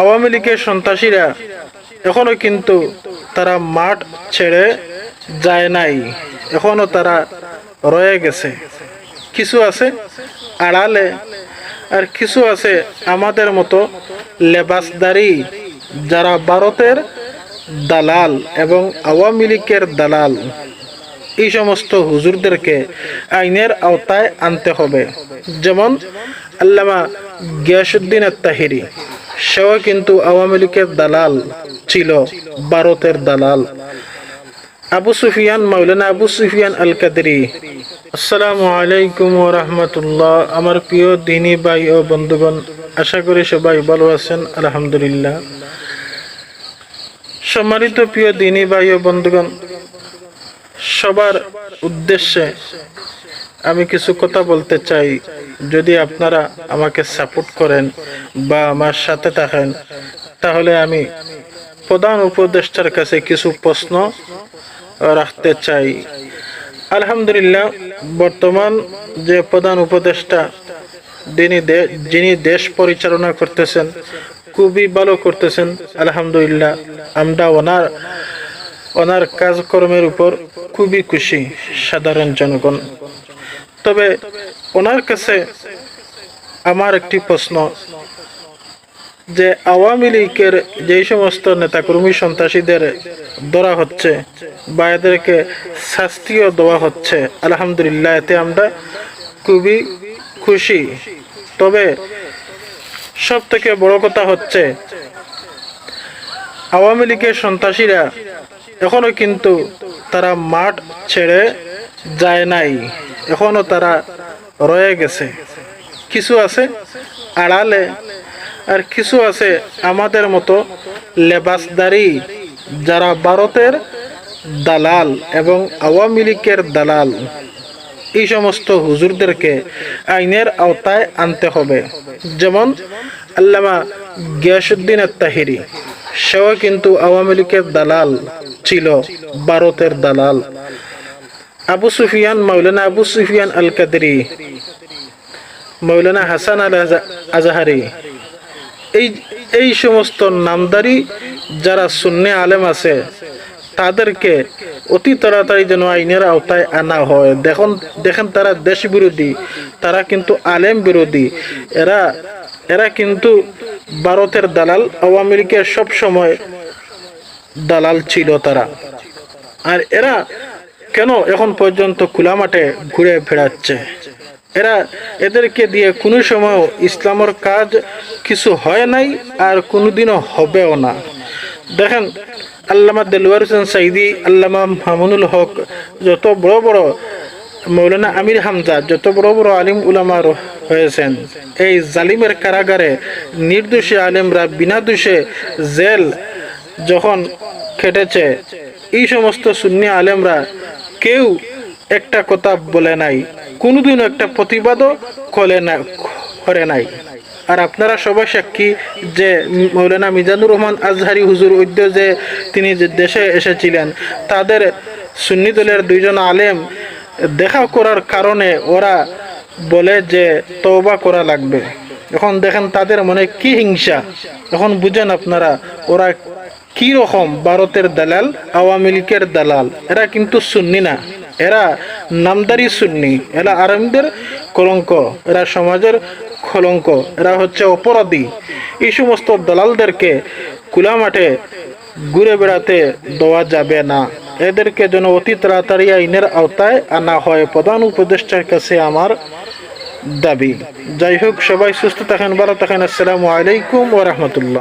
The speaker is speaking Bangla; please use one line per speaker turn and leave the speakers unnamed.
আওয়ামী লীগের সন্ত্রাসীরা এখনও কিন্তু তারা মাঠ ছেড়ে যায় নাই। এখনও তারা রয়ে গেছে। কিছু আছে আড়ালে, আর কিছু আছে আমাদের মতো লেবাসদারি যারা ভারতের দালাল এবং আওয়ামী লীগের দালাল। এই সমস্ত হুজুরদেরকে আইনের আওতায় আনতে হবে। যেমন আল্লামা গিয়াসুদ্দিন আত্মাহিরি সেও কিন্তু আওয়ামী লীগের দালাল ছিল, ভারতের দালাল। আবু সুফিয়ান মাওলানা আবু সুফিয়ান আল কাদরি আসসালামু আলাইকুম ও রহমতুল্লাহ। আমার প্রিয় দিনী ভাই ও বন্ধুগণ, আশা করি সবাই ভালো আছেন, আলহামদুলিল্লাহ। সম্মানিত প্রিয় দিনী ভাই ও বন্ধুগণ, সবার উদ্দেশ্যে আমি কিছু কথা বলতে চাই। যদি আপনারা আমাকে সাপোর্ট করেন বা আমার সাথে থাকেন, তাহলে আমি প্রধান উপদেষ্টার কাছে কিছু প্রশ্ন রাখতে চাই। আলহামদুলিল্লাহ, বর্তমান যে প্রধান উপদেষ্টা, যিনি যিনি দেশ পরিচালনা করতেছেন, খুবই ভালো করতেছেন, আলহামদুলিল্লাহ। আমরা ওনার ওনার কাজকর্মের উপর খুবই খুশি, সাধারণ জনগণ। তবে ওনার কাছে আমার একটি প্রশ্ন, যে আওয়ামী লীগের যেই সমস্ত নেতাকর্মী সন্ত্রাসীদের ধরা হচ্ছে বা এদেরকে শাস্তিও দেওয়া হচ্ছে, আলহামদুলিল্লাহ, এতে আমরা খুবই খুশি। তবে সব থেকে বড় কথা হচ্ছে, আওয়ামী লীগের সন্ত্রাসীরা এখনও কিন্তু তারা মাঠ ছেড়ে যায় নাই। এখনও তারা রয়ে গেছে। কিছু আছে আড়ালে, আর কিছু আছে আমাদের মতো লেবাসদারি, যারা ভারতের দালাল এবং আওয়ামী লীগের দালাল। এই সমস্ত হুজুরদেরকে আইনের আওতায় আনতে হবে। যেমন আল্লামা গিয়াসুদ্দিন আত্মাহিরি সেও কিন্তু আওয়ামী লীগের দালাল ছিল, ভারতের দালাল। আবু সুফিয়ান মৌলানা আবু সুফিয়ান আল কাদরি মৌলানা হাসান আল আজা- আজাহারি এই এই সমস্ত নামদারি যারা শূন্য আলেম আছে, তাদেরকে অতি তাড়াতাড়ি যেন আইনের আওতায় আনা হয়। দেখুন, দেখেন তারা দেশ বিরোধী, তারা কিন্তু আলেম বিরোধী। এরা এরা কিন্তু ভারতের দালাল, আওয়ামী লীগের সব সময় দালাল ছিল তারা। আর এরা কেন এখন পর্যন্ত খোলা মাঠে ঘুরে বেড়াচ্ছে? এরা এদেরকে দিয়ে কোনো সময় ইসলামের কাজ কিছু হয় নাই আর কোনোদিনও হবেও না। দেখেন, আল্লামা দেলওয়ার হোসেন সাইদি আল্লামা মামুনুল হক যত বড় বড় মৌলানা আমির হামজা, যত বড় বড় আলিম উলামার হয়েছেন, এই জালিমের কারাগারে নির্দোষী আলেমরা বিনা দোষে জেল যখন খেটেছে, এই সমস্ত সুন্নি আলেমরা কেউ একটা কথা বলে নাই, কোনোদিনও একটা প্রতিবাদও করে না, করে নাই। আর আপনারা সবাই সাক্ষী যে মৌলানা মিজানুর রহমান আজহারি হুজুর ঐদ্য যে তিনি যে দেশে এসেছিলেন, তাদের সুন্নি দলের দুইজন আলেম দেখা করার কারণে ওরা বলে যে তওবা করা লাগবে। এখন দেখেন তাদের মনে কি হিংসা। এখন বুঝেন আপনারা, ওরা কি রকম ভারতের দালাল, আওয়ামী লীগের দালাল? এরা কিন্তু সুন্নি না। এরা নামদারি সুন্নি। এরা আরামদের কলঙ্ক। এরা সমাজের কলঙ্ক এরা হচ্ছে অপরাধী। এই সমস্ত দালালদেরকে খোলা মাঠে ঘুরে বেড়াতে দেওয়া যাবে না। এদেরকে যেন অতি তাড়াতাড়ি আইনের আওতায় আনা হয়। প্রধান উপদেষ্টার কাছে আমার দাবি। যাই হোক, সবাই সুস্থ থাকেন, ভালো থাকেন। আসসালামু আলাইকুম ও রহমতুল্লাহ।